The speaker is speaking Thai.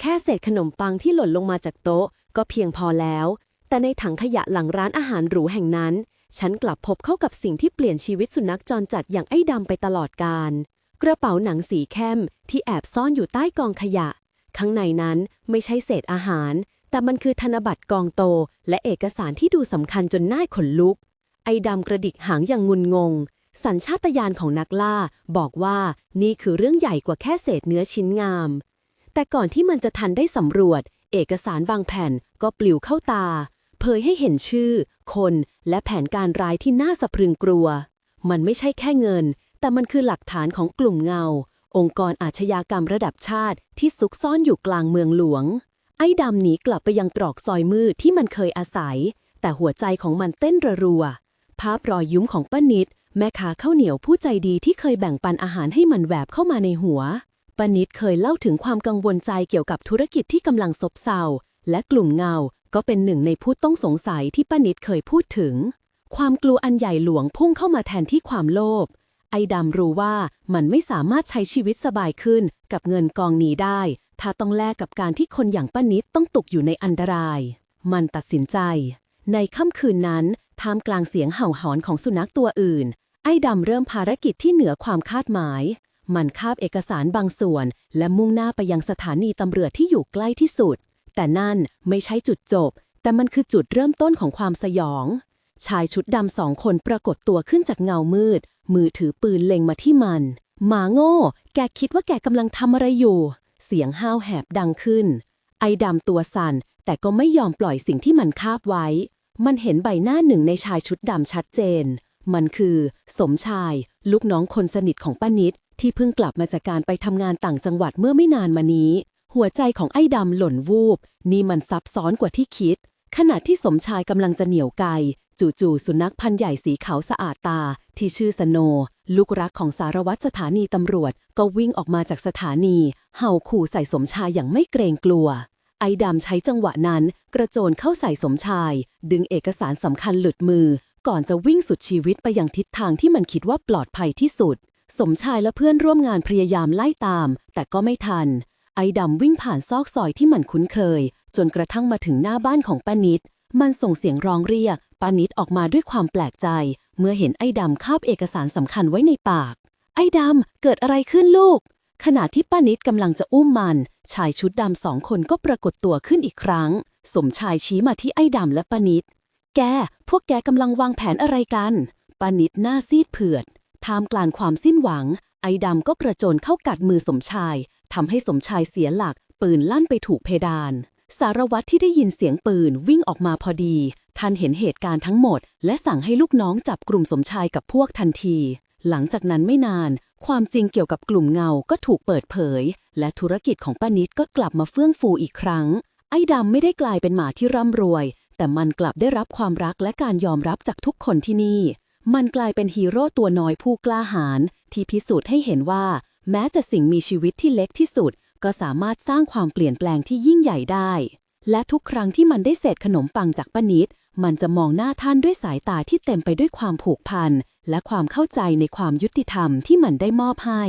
แค่เศษขนมปังที่หล่นลงมาจากโต๊ะ ก็เพียงพอแล้ว แต่ในถังขยะหลังร้านอาหารหรูแห่งนั้น ฉันกลับพบเข้ากับสิ่งที่เปลี่ยนชีวิตสุนัขจรจัดอย่างไอ้ดำไปตลอดกาลกระเป๋าหนังสีเข้มที่แอบซ่อนอยู่ใต้กองขยะ ข้างในนั้นไม่ใช่เศษอาหาร แต่มันคือธนบัตรกองโต และเอกสารที่ดูสำคัญจนน่าขนลุก ไอ้ดำกระดิกหางอย่างงุนงงสัญชาตญาณของนักล่าบอกว่านี่คือเรื่องใหญ่กว่าแค่เศษเนื้อชิ้นงาม แต่ก่อนที่มันจะทันได้สำรวจ เอกสารบางแผ่นก็ปลิวเข้าตา เผยให้เห็นชื่อ คนและแผนการร้ายที่น่าสะพรึงกลัว มันไม่ใช่แค่เงิน แต่มันคือหลักฐานของกลุ่มเงา องค์กรอาชญากรรมระดับชาติที่ซุกซ่อนอยู่กลางเมืองหลวง ไอ้ดำหนีกลับไปยังตรอกซอยมืดที่มันเคยอาศัย แต่หัวใจของมันเต้นระรัว ภาพรอยยิ้มของป้านิดแม่ค้าข้าวเหนียวผู้ใจดีที่เคยแบ่งปันอาหารให้มันแวบเข้ามาในหัว ปนิดเคยเล่าถึงความกังวลใจเกี่ยวกับธุรกิจที่กำลังซบเซาและกลุ่มเงา ก็เป็นหนึ่งในผู้ต้องสงสัยที่ปนิดเคยพูดถึง ความกลัวอันใหญ่หลวงพุ่งเข้ามาแทนที่ความโลภ ไอ้ดำรู้ว่ามันไม่สามารถใช้ชีวิตสบายขึ้นกับเงินกองนี้ได้ ถ้าต้องแลกกับการที่คนอย่างป้านิดต้องตกอยู่ในอันตราย มันตัดสินใจ ในค่ำคืนนั้นท่ามกลางเสียงเห่าหอนของสุนัขตัวอื่น ไอ้ดำเริ่มภารกิจที่เหนือความคาดหมาย มันคาบเอกสารบางส่วน และมุ่งหน้าไปยังสถานีตำรวจที่อยู่ใกล้ที่สุด แต่นั่นไม่ใช่จุดจบ แต่มันคือจุดเริ่มต้นของความสยอง ชายชุดดำสองคนปรากฏตัวขึ้นจากเงามืด มือถือปืนเล็งมาที่มัน หมาโง่ แกคิดว่าแกกำลังทำอะไรอยู่ เสียงห้าวแหบดังขึ้น ไอ้ดำตัวสั่น แต่ก็ไม่ยอมปล่อยสิ่งที่มันคาบไว้ มันเห็นใบหน้าหนึ่งในชายชุดดำชัดเจนมันคือ สมชาย ลูกน้องคนสนิทของป้านิด ที่เพิ่งกลับมาจากการไปทำงานต่างจังหวัดเมื่อไม่นานมานี้ หัวใจของไอ้ดำหล่นวูบ นี่มันซับซ้อนกว่าที่คิด ขณะที่สมชายกำลังจะเหนี่ยวไกจู่ๆสุนัขพันธุ์ใหญ่สีขาวสะอาดตา ที่ชื่อสโน ลูกรักของสารวัตรสถานีตำรวจ ก็วิ่งออกมาจากสถานี เห่าขู่ใส่สมชายอย่างไม่เกรงกลัว ไอ้ดำใช้จังหวะนั้น กระโจนเข้าใส่สมชาย ดึงเอกสารสำคัญหลุดมือ ก่อนจะวิ่งสุดชีวิตไปยังทิศทางที่มันคิดว่าปลอดภัยที่สุด สมชายและเพื่อนร่วมงานพยายามไล่ตาม แต่ก็ไม่ทัน ไอ้ดำวิ่งผ่านซอกซอยที่มันคุ้นเคย จนกระทั่งมาถึงหน้าบ้านของป้านิด มันส่งเสียงร้องเรียกป้านิดออกมาด้วยความแปลกใจ เมื่อเห็นไอ้ดำคาบเอกสารสำคัญไว้ในปาก ไอ้ดำเกิดอะไรขึ้นลูก ขณะที่ป้านิดกำลังจะอุ้มมัน ชายชุดดำสองคนก็ปรากฏตัวขึ้นอีกครั้ง สมชายชี้มาที่ไอ้ดำและป้านิด แก พวกแกกำลังวางแผนอะไรกันป้านิดหน้าซีดเผือด ท่ามกลางความสิ้นหวัง ไอ้ดำก็กระโจนเข้ากัดมือสมชายทำให้สมชายเสียหลัก ปืนลั่นไปถูกเพดาน สารวัตรที่ได้ยินเสียงปืนวิ่งออกมาพอดีท่านเห็นเหตุการณ์ทั้งหมด และสั่งให้ลูกน้องจับกลุ่มสมชายกับพวกทันที หลังจากนั้นไม่นาน ความจริงเกี่ยวกับกลุ่มเงาก็ถูกเปิดเผย และธุรกิจของป้านิดก็กลับมาเฟื่องฟูอีกครั้ง ไอ้ดำไม่ได้กลายเป็นหมาที่ร่ำรวย แต่มันกลับได้รับความรักและการยอมรับจากทุกคนที่นี่ มันกลายเป็นฮีโร่ตัวน้อยผู้กล้าหาญที่พิสูจน์ให้เห็นว่า แม้จะสิ่งมีชีวิตที่เล็กที่สุด ก็สามารถสร้างความเปลี่ยนแปลงที่ยิ่งใหญ่ได้ และทุกครั้งที่มันได้เศษขนมปังจากป้านิด มันจะมองหน้าท่านด้วยสายตาที่เต็มไปด้วยความผูกพัน และความเข้าใจในความยุติธรรมที่มันได้มอบให้